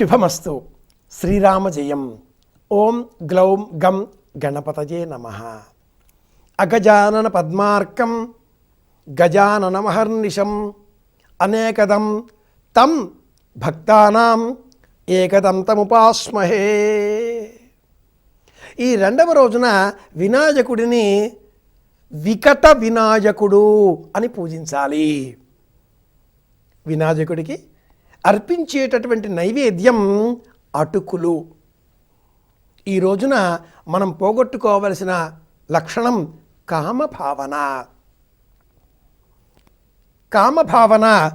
శుభమస్తు. శ్రీరామ జయం ఓం గ్లౌం గం గణపతయే నమ. అగజానన పద్మార్కం. గజాననమహర్నిశం. అనేకదం తం భక్తానాం ఏకదం తముపాస్మహే. ఈ రెండవ రోజున వినాయకుడిని వికట వినాయకుడు అని పూజించాలి. వినాయకుడికి అర్పించేటటువంటి నైవేద్యం అటుకులు. ఈ రోజున మనం పోగొట్టుకోవలసిన లక్షణం కామభావన. కామభావన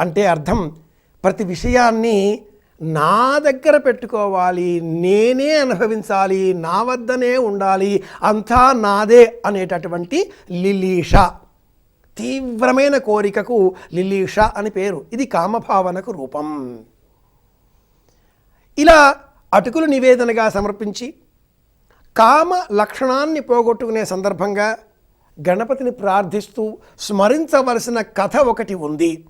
అంటే అర్థం ప్రతి విషయాన్ని నా దగ్గర పెట్టుకోవాలి నేనే అనుభవించాలి నా వద్దనే ఉండాలి అంతా నాదే అనేటటువంటి లిలీష. తీవ్రమైన కోరికకు లిలీష అని పేరు. ఇది కామభావనకు రూపం. ఇలా అటుకులు నివేదనగా సమర్పించి కామ లక్షణాన్ని పోగొట్టుకునే సందర్భంగా గణపతిని ప్రార్థిస్తూ స్మరించవలసిన కథ ఒకటి ఉంది.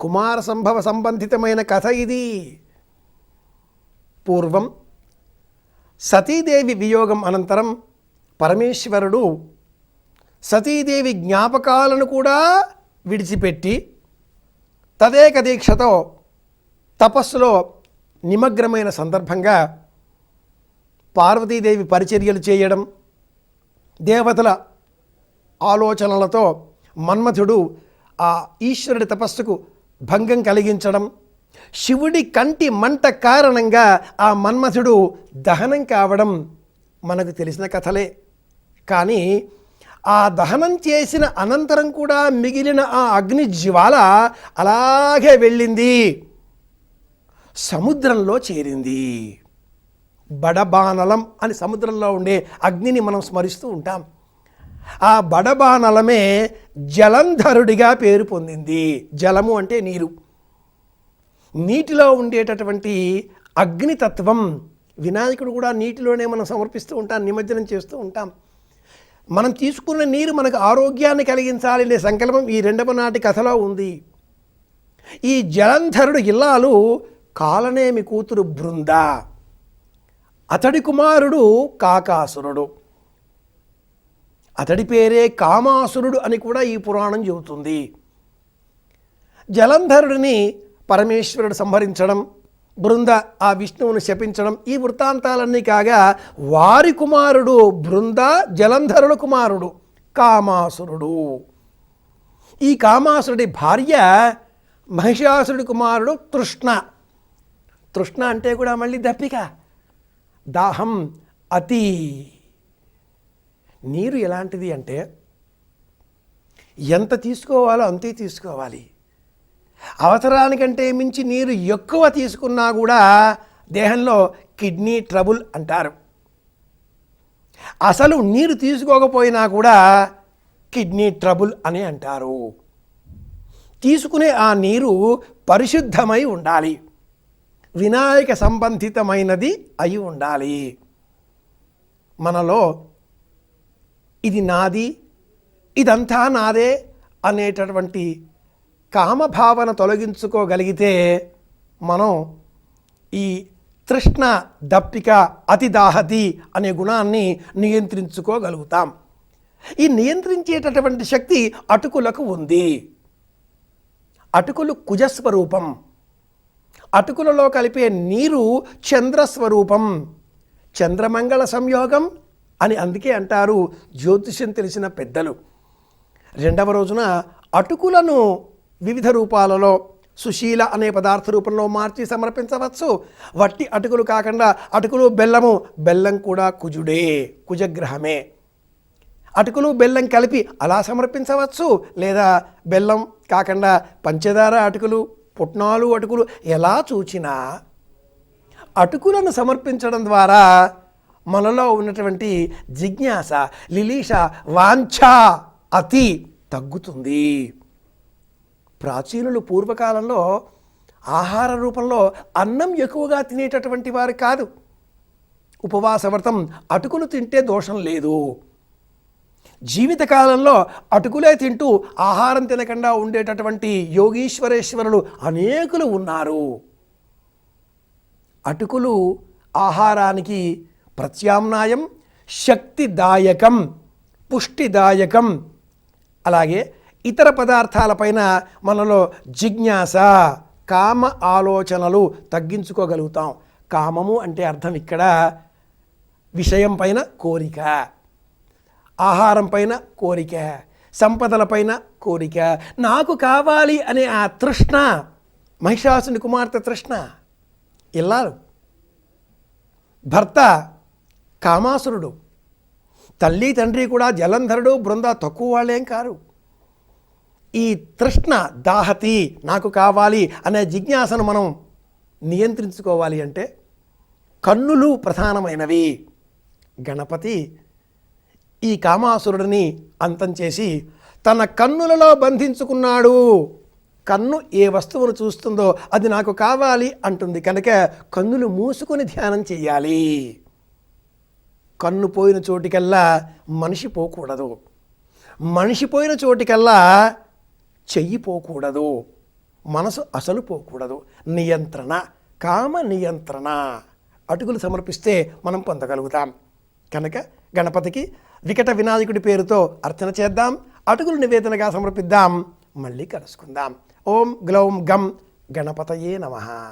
కుమార సంభవ సంబంధితమైన కథ ఇది. పూర్వం సతీదేవి వియోగం అనంతరం పరమేశ్వరుడు సతీదేవి జ్ఞాపకాలను కూడా విడిచిపెట్టి తదేక దీక్షతో తపస్సులో నిమగ్నమైన సందర్భంగా పార్వతీదేవి పరిచర్యలు చేయడం దేవతల ఆలోచనలతో మన్మథుడు ఆ ఈశ్వరుడి తపస్సుకు భంగం కలిగించడం శివుడి కంటి మంట కారణంగా ఆ మన్మథుడు దహనం కావడం మనకు తెలిసిన కథలే. కానీ ఆ దహనం చేసిన అనంతరం కూడా మిగిలిన ఆ అగ్ని జ్వాల అలాగే వెళ్ళింది. సముద్రంలో చేరింది. బడబానలం అని సముద్రంలో ఉండే అగ్నిని మనం స్మరిస్తూ ఉంటాం. ఆ బడబానలమే జలంధరుడిగా పేరు పొందింది. జలము అంటే నీరు. నీటిలో ఉండేటటువంటి అగ్నితత్వం వినాయకుడు కూడా నీటిలోనే మనం సమర్పిస్తూ ఉంటాం నిమజ్జనం చేస్తూ ఉంటాం. మనం తీసుకున్న నీరు మనకు ఆరోగ్యాన్ని కలిగించాలనే సంకల్పం ఈ రెండవ నాటి కథలో ఉంది. ఈ జలంధరుడు ఇల్లాలు కాలనేమి కూతురు బృంద. అతడి కుమారుడు కాకాసురుడు. అతడి పేరే కామాసురుడు అని కూడా ఈ పురాణం చెబుతుంది. జలంధరుడిని పరమేశ్వరుడు సంహరించడం బృంద ఆ విష్ణువును శపించడం. ఈ వృత్తాంతాలన్నీ కాగా వారి కుమారుడు బృంద జలంధరుడు కుమారుడు కామాసురుడు. ఈ కామాసురుడి భార్య మహిషాసురుడి కుమారుడు తృష్ణ. తృష్ణ అంటే కూడా మళ్ళీ దప్పిక. దాహం అతి. నీరు ఎలాంటిది అంటే ఎంత తీసుకోవాలో అంతే తీసుకోవాలి. అవసరానికంటే మించి నీరు ఎక్కువ తీసుకున్నా కూడా దేహంలో కిడ్నీ ట్రబుల్ అంటారు. అసలు నీరు తీసుకోకపోయినా కూడా కిడ్నీ ట్రబుల్ అని అంటారు. తీసుకునే ఆ నీరు పరిశుద్ధమై ఉండాలి. వినాయక సంబంధితమైనది అయి ఉండాలి. మనలో ఇది నాది ఇదంతా నాదే అనేటటువంటి కామభావన తొలగించుకోగలిగితే మనం ఈ తృష్ణ దప్పిక అతి దాహతి అనే గుణాన్ని నియంత్రించుకోగలుగుతాం. ఈ నియంత్రించేటటువంటి శక్తి అటుకులకు ఉంది. అటుకులు కుజస్వరూపం. అటుకులలో కలిపే నీరు చంద్రస్వరూపం. చంద్రమంగళ సంయోగం అని అందుకే అంటారు జ్యోతిష్యం తెలిసిన పెద్దలు. రెండవ రోజున అటుకులను వివిధ రూపాలలో సుశీల అనే పదార్థ రూపంలో మార్చి సమర్పించవచ్చు. వట్టి అటుకులు కాకుండా అటుకులు బెల్లము బెల్లం కూడా కుజుడే కుజగ్రహమే. అటుకులు బెల్లం కలిపి అలా సమర్పించవచ్చు. లేదా బెల్లం కాకుండా పంచదార అటుకులు పుట్నాలు అటుకులు ఎలా చూచినా అటుకులను సమర్పించడం ద్వారా మనలో ఉన్నటువంటి జిజ్ఞాస లిలీష వాంఛ అతి తగ్గుతుంది. ప్రాచీనులు పూర్వకాలంలో ఆహార రూపంలో అన్నం ఎక్కువగా తినేటటువంటి వారు కాదు. ఉపవాస వ్రతం అటుకులు తింటే దోషం లేదు. జీవితకాలంలో అటుకులే తింటూ ఆహారం తినకుండా ఉండేటటువంటి యోగీశ్వరేశ్వరులు అనేకులు ఉన్నారు. అటుకులు ఆహారానికి ప్రత్యామ్నాయం శక్తిదాయకం పుష్టిదాయకం అలాగే ఇతర పదార్థాలపైన మనలో జిజ్ఞాస కామ ఆలోచనలు తగ్గించుకోగలుగుతాం. కామము అంటే అర్థం ఇక్కడ విషయం పైన కోరిక ఆహారం పైన కోరిక సంపదలపైన కోరిక. నాకు కావాలి అనే ఆ తృష్ణ మహిషాసుని కుమార్తె తృష్ణ ఇల్లాలు. భర్త కామాసురుడు తల్లి తండ్రి కూడా జలంధరుడు బృంద తక్కువ వాళ్ళేం కారు. ఈ తృష్ణ దాహతి నాకు కావాలి అనే జిజ్ఞాసను మనం నియంత్రించుకోవాలి అంటే కన్నులు ప్రధానమైనవి. గణపతి ఈ కామాసురుడిని అంతం చేసి తన కన్నులలో బంధించుకున్నాడు. కన్ను ఏ వస్తువును చూస్తుందో అది నాకు కావాలి అంటుంది. కనుక కన్నులు మూసుకొని ధ్యానం చేయాలి. కన్ను పోయిన చోటికల్లా మనిషి పోకూడదు. మనిషి పోయిన చోటికల్లా చెయ్యి పోకూడదు మనసు అసలు పోకూడదు. నియంత్రణ కామ నియంత్రణ. అటుకులు సమర్పిస్తే మనం పొందగలుగుతాం. కనుక గణపతికి వికట వినాయకుడి పేరుతో అర్చన చేద్దాం. అటుకులు నివేదనగా సమర్పిద్దాం. మళ్ళీ కలుసుకుందాం. ఓం గ్లౌం గం గణపతయే నమ.